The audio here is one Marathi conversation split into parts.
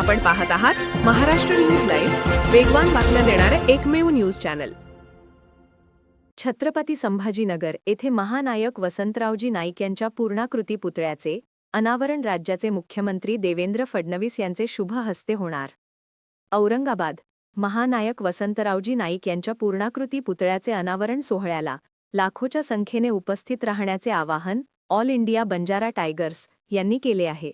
आपण पाहत आहात महाराष्ट्र न्यूज लाईव्ह वेगवान बातम्या देणारे एकमेव न्यूज चॅनल छत्रपती संभाजीनगर येथे महानायक वसंतरावजी नाईक यांच्या पूर्णाकृती पुतळ्याचे अनावरण राज्याचे मुख्यमंत्री देवेंद्र फडणवीस यांचे शुभ हस्ते होणार. औरंगाबाद महानायक वसंतरावजी नाईक यांच्या पूर्णाकृती पुतळ्याचे अनावरण सोहळ्याला लाखोच्या संख्येने उपस्थित राहण्याचे आवाहन ऑल इंडिया बंजारा टायगर्स यांनी केले आहे.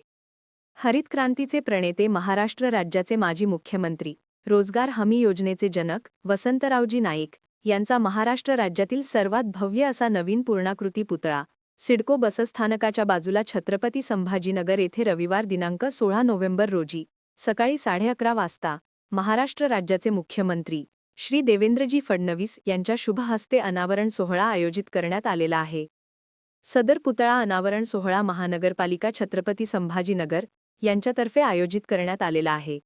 हरित क्रांतीचे प्रणेते महाराष्ट्र राज्याचे माजी मुख्यमंत्री रोजगार हमी योजनेचे जनक वसंतरावजी नाईक यांचा महाराष्ट्र राज्यातील सर्वात भव्य असा नवीन पूर्णाकृती पुतळा सिडको बसस्थानकाच्या बाजूला छत्रपती संभाजीनगर येथे रविवार दिनांक सोळा नोव्हेंबर रोजी सकाळी साडे अकरा वाजता महाराष्ट्र राज्याचे मुख्यमंत्री श्री देवेंद्रजी फडणवीस यांच्या शुभहस्ते अनावरण सोहळा आयोजित करण्यात आलेला आहे. सदर पुतळा अनावरण सोहळा महानगरपालिका छत्रपती संभाजीनगर यांच्यातर्फे आयोजित करण्यात आलेला आहे.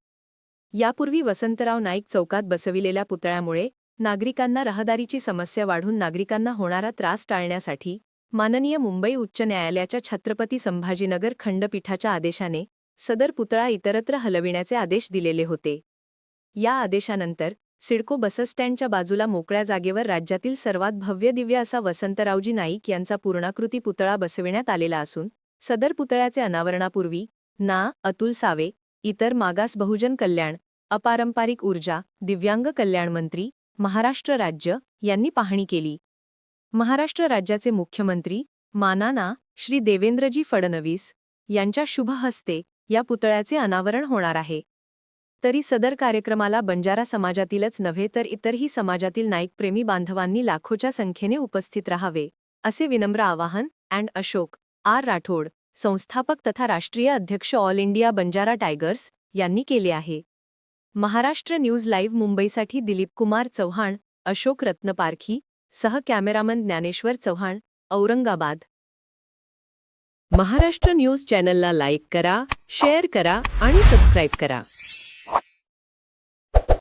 यापूर्वी वसंतराव नाईक चौकात बसविलेल्या पुतळ्यामुळे नागरिकांना रहदारीची समस्या वाढून नागरिकांना होणारा त्रास टाळण्यासाठी माननीय मुंबई उच्च न्यायालयाच्या छत्रपती संभाजीनगर खंडपीठाच्या आदेशाने सदर पुतळा इतरत्र हलविण्याचे आदेश दिलेले होते. या आदेशानंतर सिडको बसस्टँडच्या बाजूला मोकळ्या जागेवर राज्यातील सर्वात भव्य दिव्य असा वसंतरावजी नाईक यांचा पूर्णाकृती पुतळा बसविण्यात आलेला असून सदर पुतळ्याचे अनावरणापूर्वी ना अतुल सावे इतर मागास बहुजन कल्याण अपारंपारिक ऊर्जा दिव्यांग कल्याण मंत्री महाराष्ट्र राज्य यांनी पाहणी केली. महाराष्ट्र राज्याचे मुख्यमंत्री मानाना श्री देवेंद्रजी फडणवीस यांच्या शुभ हस्ते या पुतळ्याचे अनावरण होणार आहे. तरी सदर कार्यक्रमाला बंजारा समाजातीलच नव्हे तर इतरही समाजातील नाईकप्रेमी बांधवांनी लाखोच्या संख्येने उपस्थित राहावे असे विनम्र आवाहन अँड अशोक आर राठोड संस्थापक तथा राष्ट्रीय अध्यक्ष ऑल इंडिया बंजारा टायगर्स यांनी केले आहे. महाराष्ट्र न्यूज लाईव्ह मुंबईसाठी दिलीप कुमार चव्हाण अशोक रत्नपारखी सह कॅमेरामन ज्ञानेश्वर चव्हाण औरंगाबाद. महाराष्ट्र न्यूज चॅनलला लाईक करा शेअर करा आणि सबस्क्राईब करा.